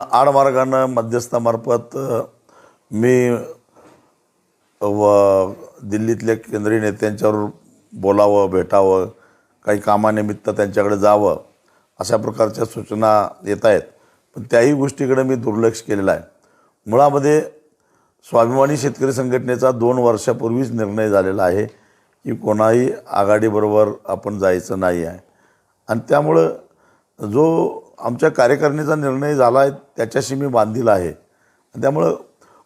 आडमार्गानं मध्यस्थामार्फत मी व दिल्लीतल्या केंद्रीय नेत्यांच्यावर बोलावं भेटावं काही कामानिमित्त त्यांच्याकडे जावं अशा प्रकारच्या सूचना येत आहेत. पण त्याही गोष्टीकडे मी दुर्लक्ष केलेलं आहे. मुळामध्ये स्वाभिमानी शेतकरी संघटनेचा दोन वर्षापूर्वीच निर्णय झालेला आहे की कोणाही आघाडीबरोबर आपण जायचं नाही आहे. आणि त्यामुळं जो आमच्या कार्यकारिणीचा निर्णय झाला आहे त्याच्याशी मी बांधील आहे. त्यामुळं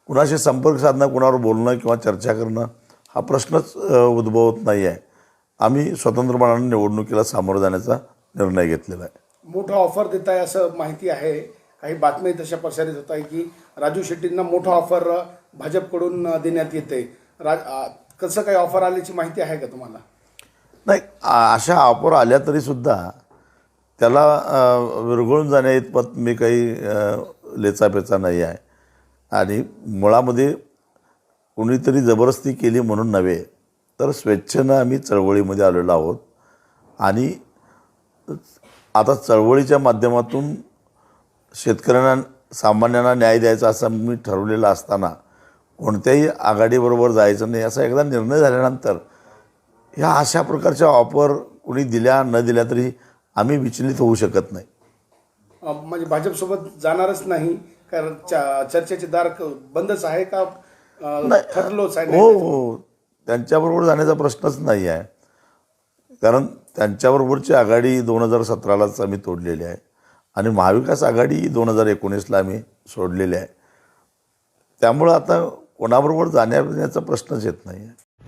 कुणाशी संपर्क साधणं कुणावर बोलणं किंवा चर्चा करणं हा प्रश्नच उद्भवत नाही आहे आम्ही स्वतंत्रपणाने निवडणुकीला सामोरं जाण्याचा निर्णय घेतलेला आहे. मोठा ऑफर देत आहे असं माहिती आहे. काही बातम्या तशा प्रसारित होत आहे की राजू शेट्टींना मोठा ऑफर भाजपकडून देण्यात येते रा अ, कसं काही ऑफर आल्याची माहिती आहे का तुम्हाला? नाही अशा ऑफर आल्या तरीसुद्धा त्याला विरघळून जाण्या इतपत मी काही लेचापेचा नाही आहे. आणि मुळामध्ये कुणीतरी जबरदस्ती केली म्हणून नव्हे तर स्वेच्छेनं आम्ही चळवळीमध्ये आलेलो आहोत. आणि आता चळवळीच्या माध्यमातून शेतकऱ्यांना सामान्यांना न्याय द्यायचा असं मी ठरवलेलं असताना कोणत्याही आघाडीबरोबर जायचं नाही असा एकदा निर्णय झाल्यानंतर ह्या अशा प्रकारच्या ऑफर कुणी दिल्या न दिल्या तरी आम्ही विचलित होऊ शकत नाही. म्हणजे भाजपसोबत जाणारच नाही कारण चर्चेचे दार बंदच आहे का? ठरलोच आहे हो हो. त्यांच्याबरोबर जाण्याचा प्रश्नच नाही आहे. कारण त्यांच्याबरोबरची आघाडी दोन हजार सतरालाच आम्ही तोडलेली आहे. आणि महाविकास आघाडी दोन हजार एकोणीसला आम्ही सोडलेली आहे. त्यामुळं आता कोणाबरोबर जाण्याचा प्रश्नच येत नाही आहे.